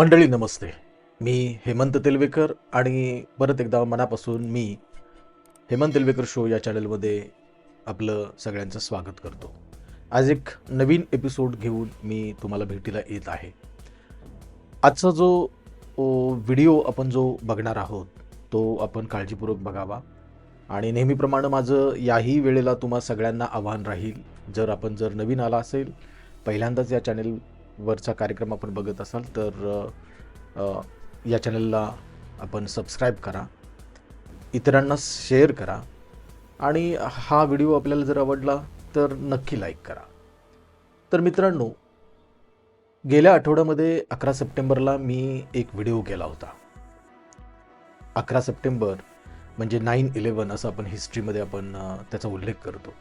मंडळी नमस्ते. मी हेमंत तेलवेकर आणि परत एकदा मनापासून मी हेमंत तेलवेकर शो या चॅनलमध्ये आपलं सगळ्यांचं स्वागत करतो. आज एक नवीन एपिसोड घेऊन मी तुम्हाला भेटीला येत आहे. आजचा जो व्हिडिओ आपण जो बघणार आहोत तो आपण काळजीपूर्वक बघावा. आणि नेहमीप्रमाणे माझं याही वेळेला तुम्हा सगळ्यांना आव्हान राहील. जर आपण जर नवीन आला असेल पहिल्यांदाच या वरचा कार्यक्रम आपण बघत असाल तर या चॅनलला आपण सबस्क्राईब करा. इतरांना शेअर करा. आणि हा व्हिडिओ आपल्याला जर आवडला तर नक्की लाईक करा. तर मित्रांनो गेल्या आठवड्यामध्ये अकरा सप्टेंबरला मी एक व्हिडिओ केला होता. अकरा सप्टेंबर म्हणजे नाईन इलेवन असं आपण हिस्ट्रीमध्ये आपण त्याचा उल्लेख करतो.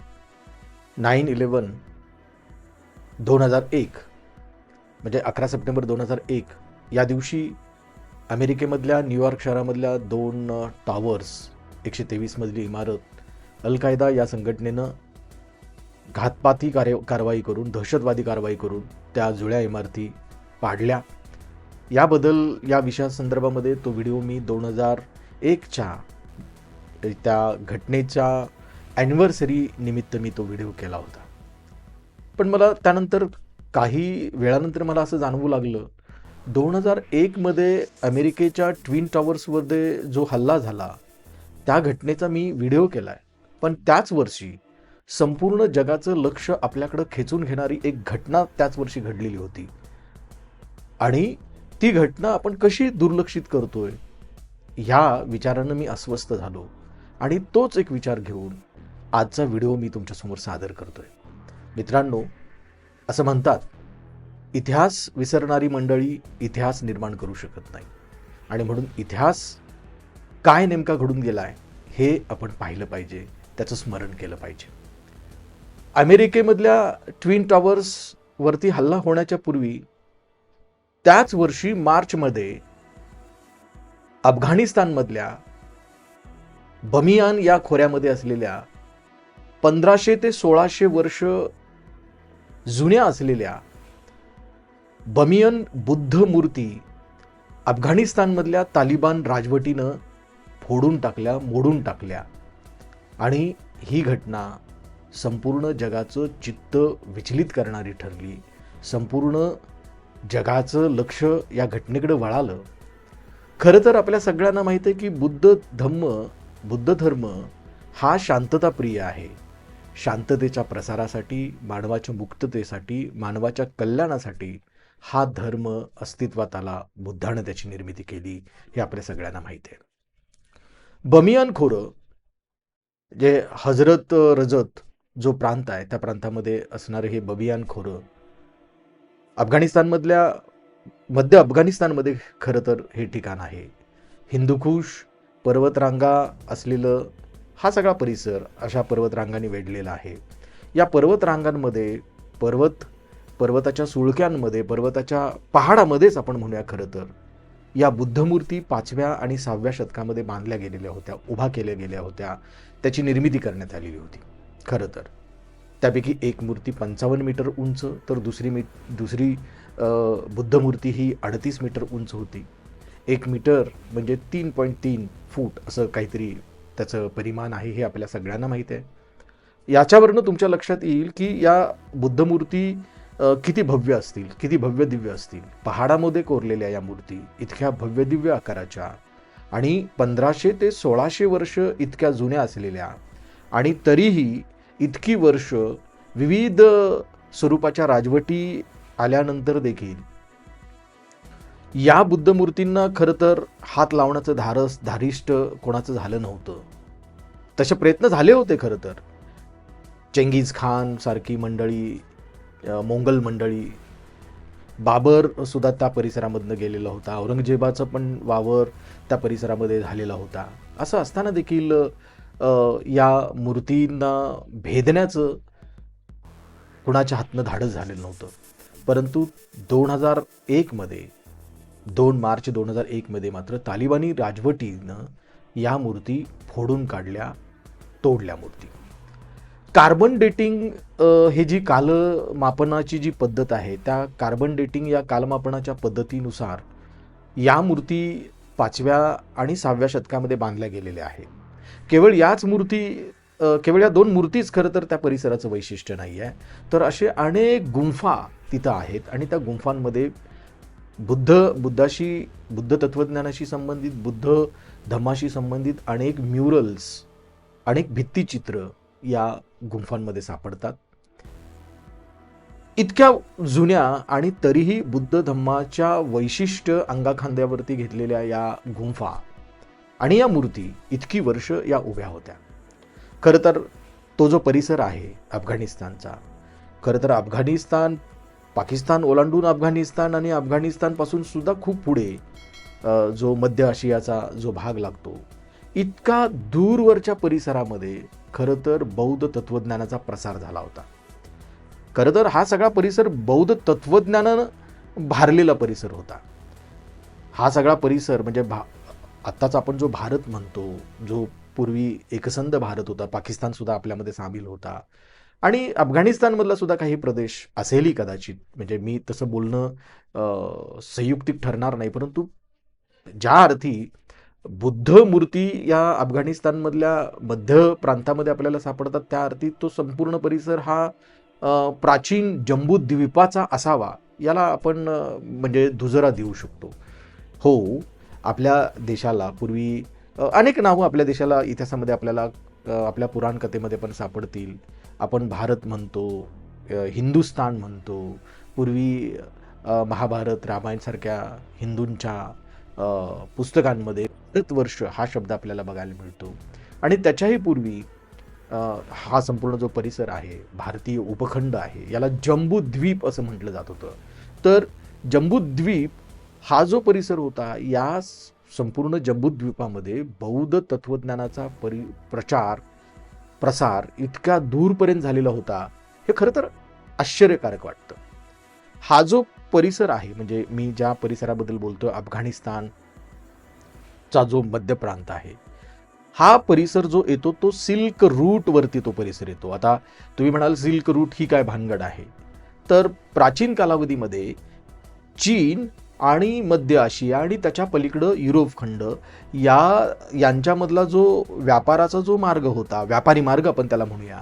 नाईन इलेवन दोन हजार एक म्हणजे अकरा सप्टेंबर दोन हजार एक या दिवशी अमेरिकेमधल्या न्यूयॉर्क शहरामधल्या दोन टॉवर्स एकशे तेवीसमधली इमारत अल कायदा या संघटनेनं घातपाती कार्य कारवाई करून दहशतवादी कारवाई करून त्या जुळ्या इमारती पाडल्या. याबद्दल या विषयासंदर्भामध्ये तो व्हिडिओ मी दोन हजार एकच्या त्या घटनेच्या ॲनिव्हर्सरी निमित्त मी तो व्हिडिओ केला होता. पण मला त्यानंतर काही वेळानंतर मला असं जाणवू लागलं दोन हजार एकमध्ये अमेरिकेच्या ट्विन टॉवर्समध्ये जो हल्ला झाला त्या घटनेचा मी व्हिडिओ केला आहे पण त्याच वर्षी संपूर्ण जगाचं लक्ष आपल्याकडं खेचून घेणारी एक घटना त्याच वर्षी घडलेली होती. आणि ती घटना आपण कशी दुर्लक्षित करतोय ह्या विचारानं मी अस्वस्थ झालो. आणि तोच एक विचार घेऊन आजचा व्हिडिओ मी तुमच्यासमोर सादर करतोय. मित्रांनो असं म्हणतात इतिहास विसरणारी मंडळी इतिहास निर्माण करू शकत नाही. आणि म्हणून इतिहास काय नेमका घडून गेला आहे हे आपण पाहिलं पाहिजे त्याचं स्मरण केलं पाहिजे. अमेरिकेमधल्या ट्विन टॉवर्सवरती हल्ला होण्याच्या पूर्वी त्याच वर्षी मार्चमध्ये अफगाणिस्तानमधल्या बमियान या खोऱ्यामध्ये असलेल्या पंधराशे ते सोळाशे वर्ष जुन्या असलेल्या बमियन बुद्ध मूर्ती अफगाणिस्तानमधल्या तालिबान राजवटीनं फोडून टाकल्या मोडून टाकल्या. आणि ही घटना संपूर्ण जगाचं चित्त विचलित करणारी ठरली. संपूर्ण जगाचं लक्ष या घटनेकडे वळालं. खरं तर आपल्या सगळ्यांना माहीत आहे की बुद्ध धम्म बुद्ध धर्म हा शांतताप्रिय आहे. शांततेच्या प्रसारासाठी मानवाच्या मुक्ततेसाठी मानवाच्या कल्याणासाठी हा धर्म अस्तित्वात आला. बुद्धानं त्याची निर्मिती केली हे आपल्या सगळ्यांना माहिती आहे. बमियान खोरं जे हजरत रजत जो प्रांत आहे त्या प्रांतामध्ये असणारे हे बबियान खोरं अफगाणिस्तानमधल्या मध्य अफगाणिस्तानमध्ये खरं तर हे ठिकाण आहे. हिंदुकुश पर्वतरांगा असलेलं हा सगळा परिसर अशा पर्वतरांगांनी वेढलेला आहे. या पर्वतरांगांमध्ये पर्वत पर्वताच्या सुळक्यांमध्ये पर्वताच्या पहाडामध्येच आपण म्हणूया खरं तर या बुद्धमूर्ती पाचव्या आणि सहाव्या शतकामध्ये बांधल्या गेलेल्या होत्या उभा केल्या गेल्या होत्या त्याची निर्मिती करण्यात आलेली होती. खरं तर त्यापैकी एक मूर्ती पंचावन्न मीटर उंच तर दुसरी मी दुसरी बुद्धमूर्ती ही अडतीस मीटर उंच होती. एक मीटर म्हणजे तीन पॉईंट तीन फूट असं काहीतरी त्याचं परिमाण आहे हे आपल्या सगळ्यांना माहीत आहे. याच्यावरनं तुमच्या लक्षात येईल की या बुद्धमूर्ती किती भव्य असतील किती भव्य दिव्य असतील. पहाडामध्ये कोरलेल्या या मूर्ती इतक्या भव्य दिव्य आकाराच्या आणि पंधराशे ते सोळाशे वर्ष इतक्या जुन्या असलेल्या आणि तरीही इतकी वर्ष विविध स्वरूपाच्या राजवटी आल्यानंतर देखील या बुद्धमूर्तींना खरं तर हात लावण्याचं धारस धारिष्ट कोणाचं झालं नव्हतं. तसे प्रयत्न झाले होते खरं तर. चेंगीज खान सारखी मंडळी मोंगल मंडळी बाबर सुद्धा त्या परिसरामधनं गेलेला होता. औरंगजेबाचं पण वावर त्या परिसरामध्ये झालेला होता. असं असताना देखील या मूर्तींना भेदण्याचं कुणाच्या हातनं धाडस झालेलं नव्हतं. परंतु दोन हजार एकमध्ये दोन मार्च दोन हजार एकमध्ये मात्र तालिबानी राजवटीनं या मूर्ती फोडून काढल्या तोडल्या मूर्ती. कार्बन डेटिंग हे जी कालमापनाची जी पद्धत आहे त्या कार्बन डेटिंग या कालमापनाच्या पद्धतीनुसार या मूर्ती पाचव्या आणि सहाव्या शतकामध्ये बांधल्या गेलेल्या आहेत केवळ याच मूर्ती केवळ या दोन मूर्तीच खरं तर त्या परिसराचं वैशिष्ट्य नाही आहे तर असे अनेक गुंफा तिथं आहेत आणि त्या गुंफांमध्ये बुद्ध बुद्धाशी बुद्ध तत्वज्ञानाशी संबंधित बुद्ध धम्माशी संबंधित अनेक म्युरल्स अनेक भित्तिचित्र या गुंफांमध्ये सापडतात. इतक्या जुन्या आणि तरीही बुद्ध धम्माच्या वैशिष्ट्य अंगाखांद्यावरती घेतलेल्या या गुंफा आणि या मूर्ती इतकी वर्ष या उभ्या होत्या. खरं तर तो जो परिसर आहे अफगाणिस्तानचा खरं तर अफगाणिस्तान पाकिस्तान ओलांडून अफगाणिस्तान आणि अफगाणिस्तानपासून सुद्धा खूप पुढे जो मध्य आशियाचा जो भाग लागतो. इतका दूरवरच्या परिसरामध्ये खरं तर बौद्ध तत्वज्ञानाचा प्रसार झाला होता. खरं तर हा सगळा परिसर बौद्ध तत्वज्ञानानं भारलेला परिसर होता. हा सगळा परिसर म्हणजे भा आत्ताचा आपण जो भारत म्हणतो जो पूर्वी एकसंध भारत होता पाकिस्तानसुद्धा आपल्यामध्ये सामील होता आणि अफगाणिस्तानमधला सुद्धा काही प्रदेश असेलही कदाचित. म्हणजे मी तसं बोलणं संयुक्तिक ठरणार नाही परंतु ज्या अर्थी बुद्ध मूर्ती या अफगाणिस्तानमधल्या मध्य प्रांतामध्ये आपल्याला सापडतात त्या अर्थी तो संपूर्ण परिसर हा प्राचीन प्राचीन जम्बूद्वीपाचा असावा याला आपण म्हणजे दुजरा देऊ शकतो. हो आपल्या देशाला पूर्वी अनेक नावं आपल्या देशाला इतिहासामध्ये आपल्याला आपल्या पुराणकथेमध्ये पण सापडतील. आपण भारत म्हणतो हिंदुस्तान म्हणतो पूर्वी महाभारत रामायणसारख्या हिंदूंच्या पुस्तकांमध्ये भारतवर्ष हा शब्द आपल्याला बघायला मिळतो. आणि त्याच्याही पूर्वी हा संपूर्ण जो परिसर आहे भारतीय उपखंड आहे याला जम्बूद्वीप असं म्हटलं जात होतं. तर जम्बूद्वीप हा जो परिसर होता या स- संपूर्ण जम्बूद्वीपामध्ये बौद्ध तत्वज्ञानाचा परि प्रचार प्रसार इतक्या दूरपर्यंत झालेला होता हे खरं तर आश्चर्यकारक वाटतं. हा जो परिसर आहे म्हणजे मी ज्या परिसराबद्दल बोलतो अफगाणिस्तानचा जो मध्य प्रांत आहे हा परिसर जो येतो तो सिल्क रूटवरती तो परिसर येतो. आता तुम्ही म्हणाल सिल्क रूट ही काय भानगड आहे. तर प्राचीन कालावधीमध्ये चीन आणि मध्य आशिया आणि त्याच्या पलीकडं युरोप खंड या यांच्यामधला जो व्यापाराचा जो मार्ग होता व्यापारी मार्ग आपण त्याला म्हणूया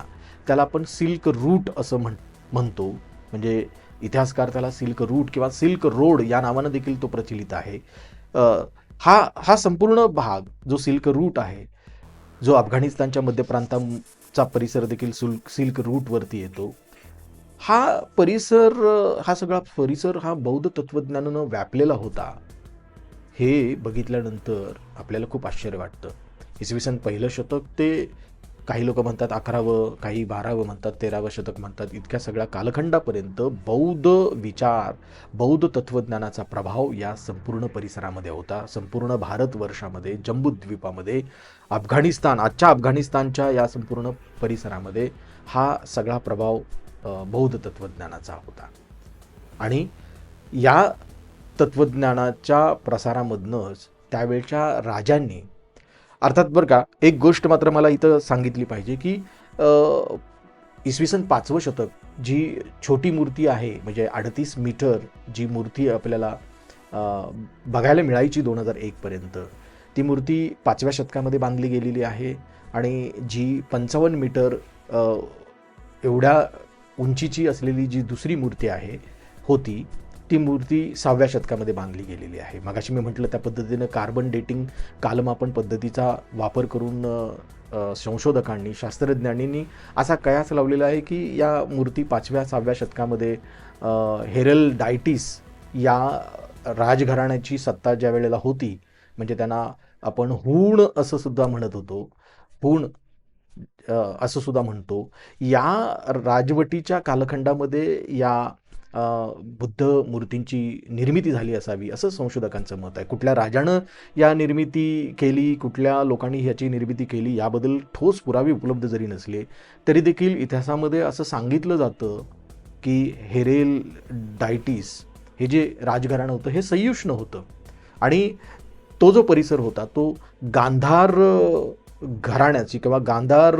त्याला आपण सिल्क रूट असं म्हण म्हणतो. म्हणजे इतिहासकार त्याला सिल्क रूट किंवा सिल्क रोड या नावानं देखील तो प्रचलित आहे. हा हा संपूर्ण भाग जो सिल्क रूट आहे जो अफगाणिस्तानच्या मध्य प्रांताचा परिसर देखील सुल सिल्क रूटवरती येतो. हा परिसर हा सगळा परिसर हा बौद्ध तत्वज्ञानानं व्यापलेला होता हे बघितल्यानंतर आपल्याला खूप आश्चर्य वाटतं. इसवी सन पहिलं शतक ते काही लोक म्हणतात अकरावं काही बारावं म्हणतात तेरावं शतक म्हणतात. इतक्या सगळ्या कालखंडापर्यंत बौद्ध विचार बौद्ध तत्वज्ञानाचा प्रभाव या संपूर्ण परिसरामध्ये होता. संपूर्ण भारतवर्षामध्ये जम्बूद्वीपामध्ये अफगाणिस्तान आजच्या अफगाणिस्तानच्या या संपूर्ण परिसरामध्ये हा सगळा प्रभाव बौद्ध तत्वज्ञानाचा होता. आणि या तत्वज्ञानाच्या प्रसारामधनंच त्यावेळच्या राजांनी अर्थात बरं का एक गोष्ट मात्र मला इथं सांगितली पाहिजे की इसवी सन पाचवं शतक जी छोटी मूर्ती आहे म्हणजे अडतीस मीटर जी मूर्ती आपल्याला बघायला मिळायची दोन हजार एकपर्यंत ती मूर्ती पाचव्या शतकामध्ये बांधली गेलेली आहे. आणि जी पंचावन्न मीटर एवढ्या उंचीची असलेली जी दुसरी मूर्ती आहे होती ती मूर्ती सहाव्या शतकामध्ये बांधली गेलेली आहे. मगाशी मी म्हटलं त्या पद्धतीनं कार्बन डेटिंग कालमापन पद्धतीचा वापर करून संशोधकांनी शास्त्रज्ञांनी असा कयास लावलेला आहे की या मूर्ती पाचव्या सहाव्या शतकामध्ये हेरल डायटीस या राजघराण्याची सत्ता ज्या वेळेला होती म्हणजे त्यांना आपण हूण असं सुद्धा म्हणत होतो. हूण असं सुद्धा म्हणतो. या राजवटीच्या कालखंडामध्ये या बुद्ध मूर्तींची निर्मिती झाली असावी असं संशोधकांचं मत आहे. कुठल्या राजानं या निर्मिती केली कुठल्या लोकांनी ह्याची निर्मिती केली याबद्दल ठोस पुरावे उपलब्ध जरी नसले तरी देखील इतिहासामध्ये असं सांगितलं जातं की हेरेल डायटीस हे जे राजघराणं होतं हे सयुष्ण होतं. आणि तो जो परिसर होता तो गांधार घराण्याची किंवा गांधार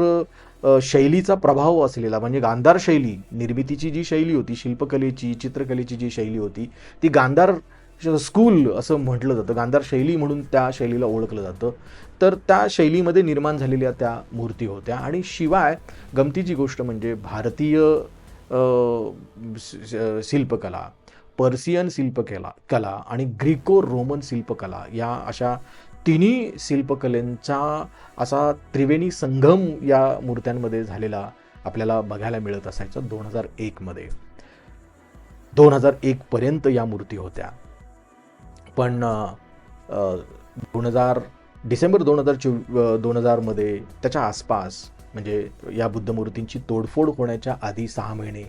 शैलीचा प्रभाव असलेला म्हणजे गांधार शैली निर्मितीची जी शैली होती शिल्पकलेची चित्रकलेची जी शैली होती ती गांधार स्कूल असं म्हटलं जातं. गांधार शैली म्हणून त्या शैलीला ओळखलं जातं. तर त्या शैलीमध्ये निर्माण झालेल्या त्या मूर्ती होत्या. आणि शिवाय गमतीची गोष्ट म्हणजे भारतीय शिल्पकला पर्सियन शिल्पकला कला आणि ग्रीको रोमन शिल्पकला या अशा तिन्ही शिल्पकलेंचा असा त्रिवेणी संगम या मूर्त्यांमध्ये झालेला आपल्याला बघायला मिळत असायचा दोन हजार एकमध्ये दोन हजार एकपर्यंत या मूर्ती होत्या. पण दोन हजार डिसेंबर दोन हजार चो दोन हजारमध्ये त्याच्या आसपास म्हणजे या बुद्धमूर्तींची तोडफोड होण्याच्या आधी सहा महिने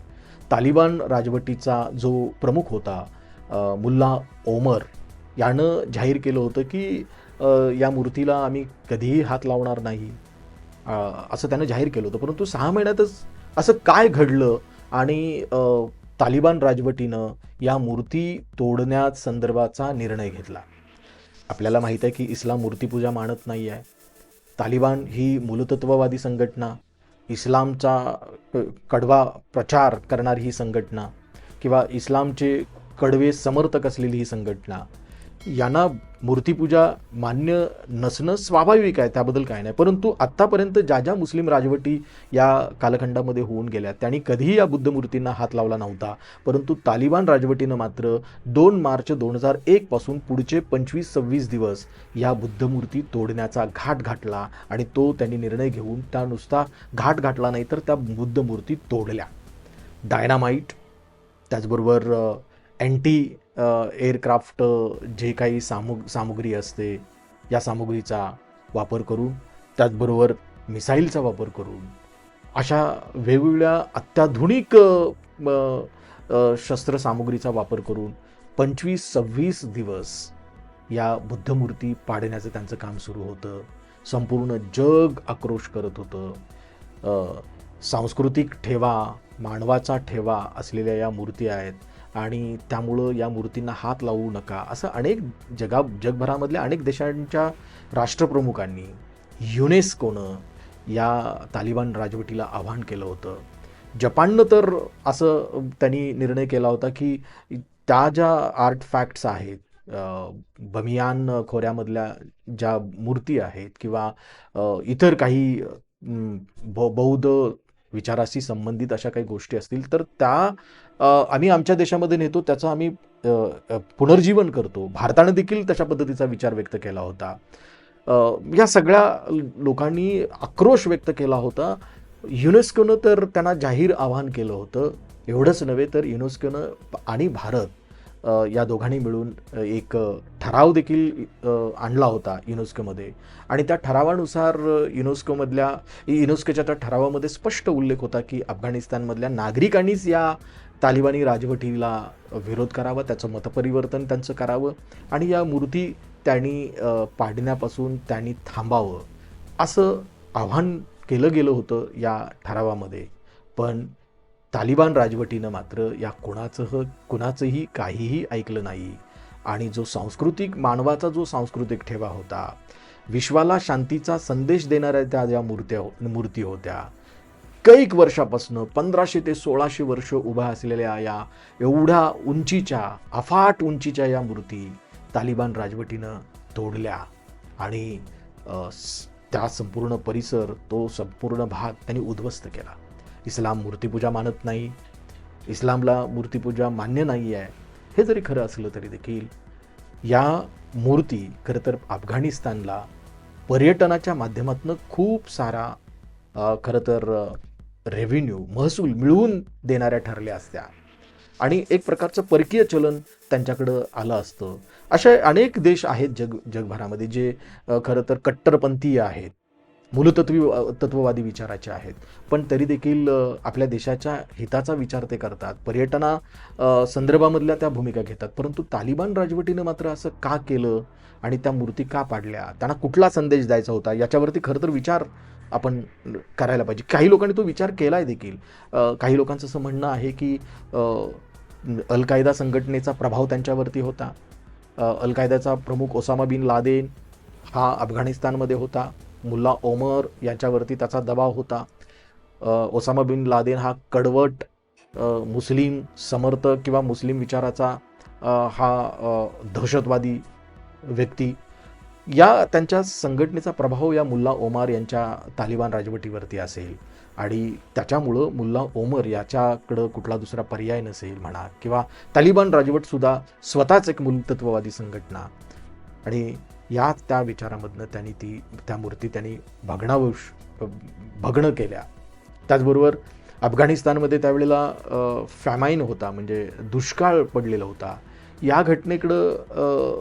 तालिबान राजवटीचा जो प्रमुख होता मुल्ला ओमर यानं जाहीर केलं होतं की या मूर्तीला आम्ही कधीही हात लावणार नाही. असं त्यानं जाहीर केलं होतं. परंतु सहा महिन्यातच असं काय घडलं आणि तालिबान राजवटीनं या मूर्ती तोडण्यात संदर्भाचा निर्णय घेतला? आपल्याला माहीत आहे की इस्लाम मूर्तीपूजा मानत नाही आहे. तालिबान ही मूलतत्ववादी संघटना इस्लामचा कडवा प्रचार करणारी ही संघटना किंवा इस्लामचे कडवे समर्थक असलेली ही संघटना यांना मूर्तीपूजा मान्य नसणं स्वाभाविक आहे त्याबद्दल काय नाही. परंतु आत्तापर्यंत ज्या ज्या मुस्लिम राजवटी या कालखंडामध्ये होऊन गेल्या त्यांनी कधीही या बुद्धमूर्तींना हात लावला नव्हता. परंतु तालिबान राजवटीनं मात्र दोन मार्च दोन हजार एकपासून पुढचे पंचवीस सव्वीस दिवस या बुद्धमूर्ती तोडण्याचा घाट घाटला आणि तो त्यांनी निर्णय घेऊन त्या नुसता घाट घातला नाही तर त्या बुद्धमूर्ती तोडल्या. डायनामाईट त्याचबरोबर अँटी एअरक्राफ्ट जे काही सामुग सामुग्री असते या सामुग्रीचा वापर करून त्याचबरोबर मिसाईलचा वापर करून अशा वेगवेगळ्या अत्याधुनिक शस्त्रसामुग्रीचा वापर करून पंचवीस सव्वीस दिवस या बुद्धमूर्ती पाडण्याचं त्यांचं काम सुरू होतं. संपूर्ण जग आक्रोश करत होतं. सांस्कृतिक ठेवा मानवाचा ठेवा असलेल्या या मूर्ती आहेत. आणि त्यामुळं या मूर्तींना हात लावू नका. असं अनेक जगा जगभरामधल्या अनेक देशांच्या राष्ट्रप्रमुखांनी युनेस्कोनं या तालिबान राजवटीला आव्हान केलं होतं. जपाननं तर असं त्यांनी निर्णय केला होता की त्या ज्या आर्ट फॅक्ट्स आहेत बमियान खोऱ्यामधल्या ज्या मूर्ती आहेत किंवा इतर काही बौद्ध विचाराशी संबंधित अशा काही गोष्टी असतील तर त्या आम्ही आमच्या देशामध्ये नेतो त्याचं आम्ही पुनर्जीवन करतो. भारतानं देखील तशा पद्धतीचा विचार व्यक्त केला होता. या सगळ्या लोकांनी आक्रोश व्यक्त केला होता. युनेस्कोनं तर त्यांना जाहीर आवाहन केलं होतं. एवढंच नव्हे तर युनेस्कोनं आणि भारत या दोघांनी मिळून एक ठराव देखील आणला होता युनेस्कोमध्ये. आणि त्या ठरावानुसार युनेस्कोमधल्या युनेस्कोच्या त्या ठरावामध्ये स्पष्ट उल्लेख होता की अफगाणिस्तानमधल्या नागरिकांनीच या तालिबानी राजवटीला विरोध करावा त्याचं मतपरिवर्तन त्यांचं करावं आणि या मूर्ती त्यांनी पाडण्यापासून त्यांनी थांबावं असं आव्हान केलं गेलं होतं या ठरावामध्ये. पण तालिबान राजवटीनं मात्र या कुणाचं कुणाचंही काहीही ऐकलं नाही आणि जो सांस्कृतिक मानवाचा जो सांस्कृतिक ठेवा होता विश्वाला शांतीचा संदेश देणाऱ्या त्या ज्या मूर्त्या मूर्ती होत्या कैक वर्षापासून पंधराशे ते सोळाशे वर्ष उभ्या असलेल्या या एवढ्या उंचीच्या अफाट उंचीच्या या मूर्ती तालिबान राजवटीनं तोडल्या. आणि त्या संपूर्ण परिसर तो संपूर्ण भाग त्यांनी उद्ध्वस्त केला. इस्लाम मूर्तीपूजा मानत नाही. इस्लामला मूर्तीपूजा मान्य नाही आहे. हे जरी खरं असलं तरी देखील या मूर्ती खरं तर अफगाणिस्तानला पर्यटनाच्या माध्यमातून खूप सारा खरं तर रेव्हेन्यू महसूल मिळवून देणाऱ्या ठरल्या असत्या. आणि एक प्रकारचं परकीय चलन त्यांच्याकडं आलं असतं. असे अनेक देश आहेत जग जगभरामध्ये जे खरं तर कट्टरपंथीय आहेत. मूलतत्वी तत्ववादी विचाराचे आहेत. पण तरी देखील आपल्या देशाच्या हिताचा विचार ते करतात. पर्यटना संदर्भामधल्या त्या भूमिका घेतात. परंतु तालिबान राजवटीनं मात्र असं का केलं? आणि त्या मूर्ती का पाडल्या? त्यांना कुठला संदेश द्यायचा होता? याच्यावरती खरं तर विचार आपण करायला पाहिजे. काही लोकांनी तो विचार केला आहे देखील काही लोकांचं असं म्हणणं आहे की अल कायदा संघटनेचा प्रभाव त्यांच्यावरती होता. अल कायद्याचा प्रमुख ओसामा बिन लादेन हा अफगाणिस्तानमध्ये होता. मुल्ला ओमर यांच्यावरती त्याचा दबाव होता. ओसामा बिन लादेन हा कडवट मुस्लिम समर्थक किंवा मुस्लिम विचाराचा हा दहशतवादी व्यक्ती या त्यांच्या संघटनेचा प्रभाव या मुल्ला ओमार यांच्या तालिबान राजवटीवरती असेल. आणि त्याच्यामुळं मुल्ला ओमर याच्याकडं कुठला दुसरा पर्याय नसेल म्हणा किंवा तालिबान राजवटसुद्धा स्वतःच एक मूलतत्ववादी संघटना. आणि या त्या विचारामधनं त्यांनी ती त्या मूर्ती त्यांनी भगणावश भग्न केल्या. त्याचबरोबर अफगाणिस्तानमध्ये त्यावेळेला फॅमाईन होता म्हणजे दुष्काळ पडलेला होता. या घटनेकडं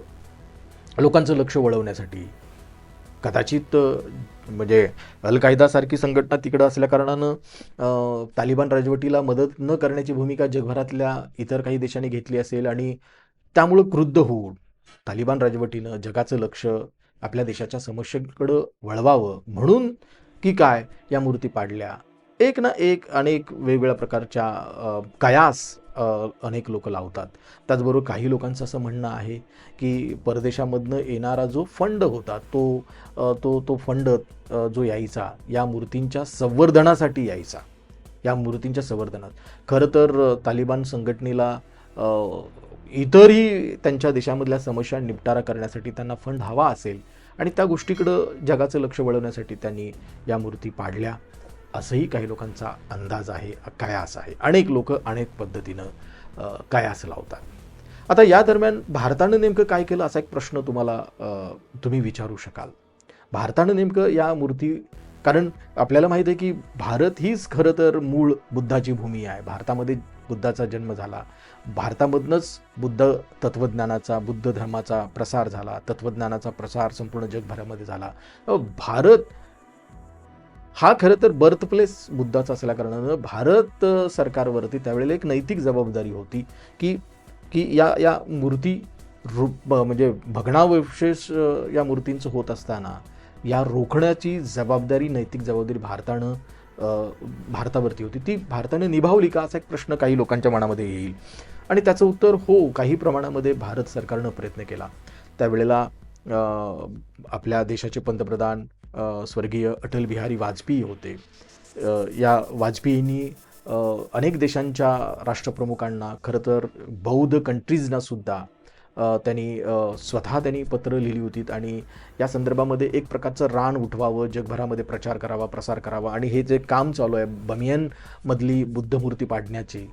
लोकांचं लक्ष वळवण्यासाठी. कदाचित म्हणजे अल कायदासारखी संघटना तिकडं असल्याकारणानं तालिबान राजवटीला मदत न करण्याची भूमिका जगभरातल्या इतर काही देशांनी घेतली असेल आणि त्यामुळं क्रुद्ध होऊन तालिबान राजवटीनं जगाचं लक्ष आपल्या देशाच्या समस्येकडं वळवावं म्हणून की काय या मूर्ती पाडल्या. एक ना एक अनेक वेगवेगळ्या प्रकारच्या कयास अनेक लोक लावतात. त्याचबरोबर काही लोकांचं असं म्हणणं आहे की परदेशामधनं येणारा जो फंड होता तो तो तो फंड जो यायचा या मूर्तींच्या संवर्धनासाठी यायचा. या मूर्तींच्या संवर्धनात. खरं तर तालिबान संघटनेला इतरही त्यांच्या देशामधल्या समस्या निपटारा करण्यासाठी त्यांना फंड हवा असेल आणि त्या गोष्टीकडं जगाचं लक्ष वळवण्यासाठी त्यांनी या मूर्ती पाडल्या. असंही काही लोकांचा अंदाज आहे कयास आहे. अनेक लोक अनेक पद्धतीनं कयास लावतात. आता या दरम्यान भारतानं नेमकं काय केलं असा एक प्रश्न तुम्हाला तुम्ही विचारू शकाल. भारतानं नेमकं या मूर्ती कारण आपल्याला माहीत आहे की भारत हीच खरं तर मूळ बुद्धाची भूमी आहे. भारतामध्ये बुद्धाचा जन्म झाला. भारतामधनंच बुद्ध तत्त्वज्ञानाचा बुद्ध धर्माचा प्रसार झाला. तत्त्वज्ञानाचा प्रसार संपूर्ण जगभरामध्ये झाला. भारत हा खरं तर बर्थ प्लेस बुद्धाचा असल्या कारणानं भारत सरकारवरती त्यावेळेला एक नैतिक जबाबदारी होती की की या या मूर्ती रूप म्हणजे भग्नावशेष या मूर्तींचं होत असताना या रोखण्याची जबाबदारी नैतिक जबाबदारी भारतानं भारतावरती होती. ती भारताने निभावली का असा एक प्रश्न काही लोकांच्या मनामध्ये येईल. आणि त्याचं उत्तर हो काही प्रमाणामध्ये भारत सरकारनं प्रयत्न केला. त्यावेळेला आपल्या देशाचे पंतप्रधान स्वर्गीय अटल बिहारी वाजपेयी होते. या वाजपेयींनी अनेक देशांच्या राष्ट्रप्रमुखांना खरं तर बौद्ध कंट्रीजना सुद्धा त्यांनी स्वतः त्यांनी पत्रं लिहिली होती आणि या संदर्भामध्ये एक प्रकारचं रान उठवावं जगभरामध्ये प्रचार करावा प्रसार करावा आणि हे जे काम चालू आहे बमियनमधली बुद्धमूर्ती पाडण्याची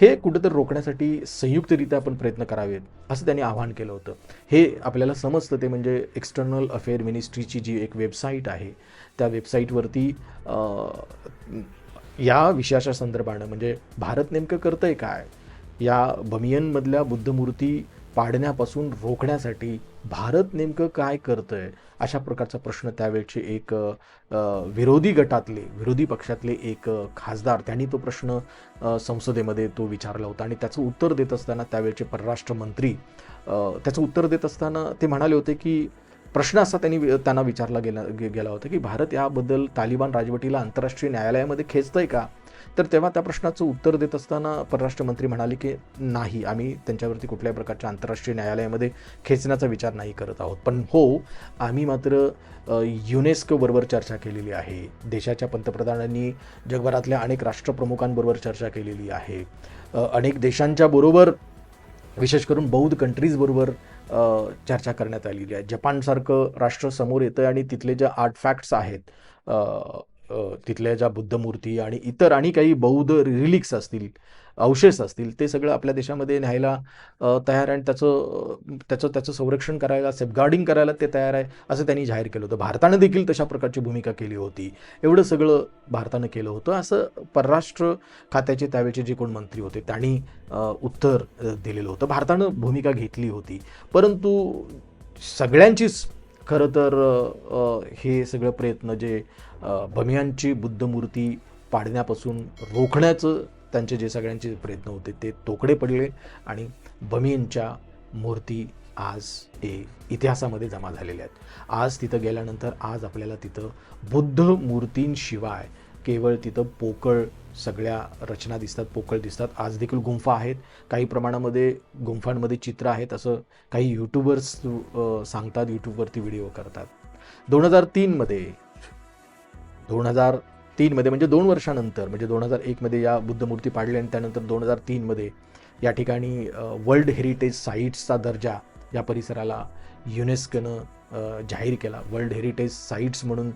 हे कुठंतरी रोखण्यासाठी संयुक्तरित्या आपण प्रयत्न करावेत असं त्यांनी आवाहन केलं होतं. हे आपल्याला समजतं ते म्हणजे एक्सटर्नल अफेअर मिनिस्ट्रीची जी एक वेबसाईट आहे त्या वेबसाईटवरती या विषयाच्या संदर्भानं म्हणजे भारत नेमकं करतं आहे काय? या बमियनमधल्या बुद्धमूर्ती पाडण्यापासून रोखण्यासाठी भारत नेमकं काय करतंय? अशा प्रकारचा प्रश्न त्यावेळचे एक विरोधी गटातले विरोधी पक्षातले एक खासदार त्यांनी तो प्रश्न संसदेमध्ये तो विचारला होता आणि त्याचं उत्तर देत असताना त्यावेळचे परराष्ट्र मंत्री त्याचं उत्तर देत असताना ते म्हणाले होते की प्रश्न असा त्यांनी त्यांना विचारला गेला गे- गेला होता की भारत याबद्दल तालिबान राजवटीला आंतरराष्ट्रीय न्यायालयामध्ये खेचतंय का? तर तेव्हा त्या प्रश्नाचं उत्तर देत असताना परराष्ट्र मंत्री म्हणाले की नाही आम्ही त्यांच्यावरती कुठल्याही प्रकारच्या आंतरराष्ट्रीय न्यायालयामध्ये खेचण्याचा विचार नाही करत आहोत. पण हो आम्ही मात्र युनेस्कोबरोबर चर्चा केलेली आहे. देशाच्या पंतप्रधानांनी जगभरातल्या अनेक राष्ट्रप्रमुखांबरोबर चर्चा केलेली आहे. अनेक देशांच्या बरोबर विशेष करून बौद्ध कंट्रीजबरोबर चर्चा करण्यात आलेली आहे. जपानसारखं राष्ट्र समोर येतं आणि तिथले जे आर्टफॅक्ट्स आहेत तिथल्या ज्या बुद्धमूर्ती आणि इतर आणि काही बौद्ध रिलिक्स असतील अवशेष असतील ते सगळं आपल्या देशामध्ये न्यायला तयार आहे आणि त्याचं त्याचं त्याचं संरक्षण करायला सेफगार्डिंग करायला ते तयार आहे असं त्यांनी जाहीर केलं होतं. भारतानं देखील तशा प्रकारची भूमिका केली होती. एवढं सगळं भारतानं केलं होतं. असं परराष्ट्र खात्याचे त्यावेळचे जे कोण मंत्री होते त्यांनी उत्तर दिलेलं होतं. भारतानं भूमिका घेतली होती. परंतु सगळ्यांचीच खरं तर हे सगळं प्रयत्न जे भमियांची बमियांची बुद्धमूर्ती पाडण्यापासून रोखण्याचं त्यांचे जे सगळ्यांचे प्रयत्न होते ते तोकडे पडले आणि बमियांच्या मूर्ती आज ए इतिहासामध्ये जमा झालेल्या आहेत. आज तिथं गेल्यानंतर आज आपल्याला तिथं बुद्ध मूर्तींशिवाय केवळ तिथं पोकळ सगळ्या रचना दिसतात पोकळ दिसतात. आज देखील गुंफा आहेत. काही प्रमाणामध्ये गुंफांमध्ये चित्र आहेत असं काही यूट्यूबर्स सांगतात यूट्यूबवरती व्हिडिओ करतात. दोन हजार तीनमध्ये दोन हजार तीनमध्ये म्हणजे दोन वर्षानंतर म्हणजे दोन हजार एकमध्ये या बुद्धमूर्ती पाडल्या आणि त्यानंतर दोन हजार तीनमध्ये या ठिकाणी वर्ल्ड हेरिटेज साईट्सचा दर्जा या परिसराला युनेस्कोनं जाहीर केला. वर्ल्ड हेरिटेज साईट्स म्हणून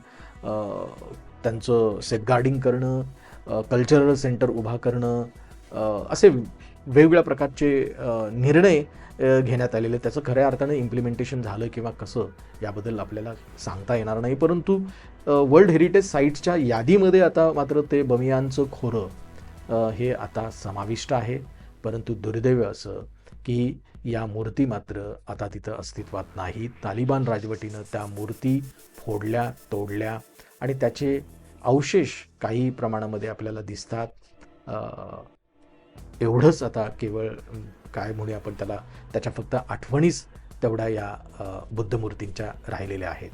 त्यांचं सेफगार्डिंग करणं कल्चरल सेंटर उभा करणं असे वेगवेगळ्या प्रकारचे निर्णय घेण्यात आलेले. त्याचं खऱ्या अर्थानं इम्प्लिमेंटेशन झालं किंवा कसं याबद्दल आपल्याला सांगता येणार नाही. परंतु वर्ल्ड हेरिटेज साईट्सच्या यादीमध्ये आता मात्र ते बमियांचं खोरं हे आता समाविष्ट आहे. परंतु दुर्दैव असं की या मूर्ती मात्र आता तिथं अस्तित्वात नाही तालिबान राजवटीनं त्या मूर्ती फोडल्या तोडल्या आणि त्याचे अवशेष काही प्रमाणामध्ये आपल्याला दिसतात. एवढंच आता केवळ काय म्हणूया आपण त्याला त्याच्या फक्त आठवणीच तेवढ्या या बुद्धमूर्तींच्या राहिलेल्या आहेत.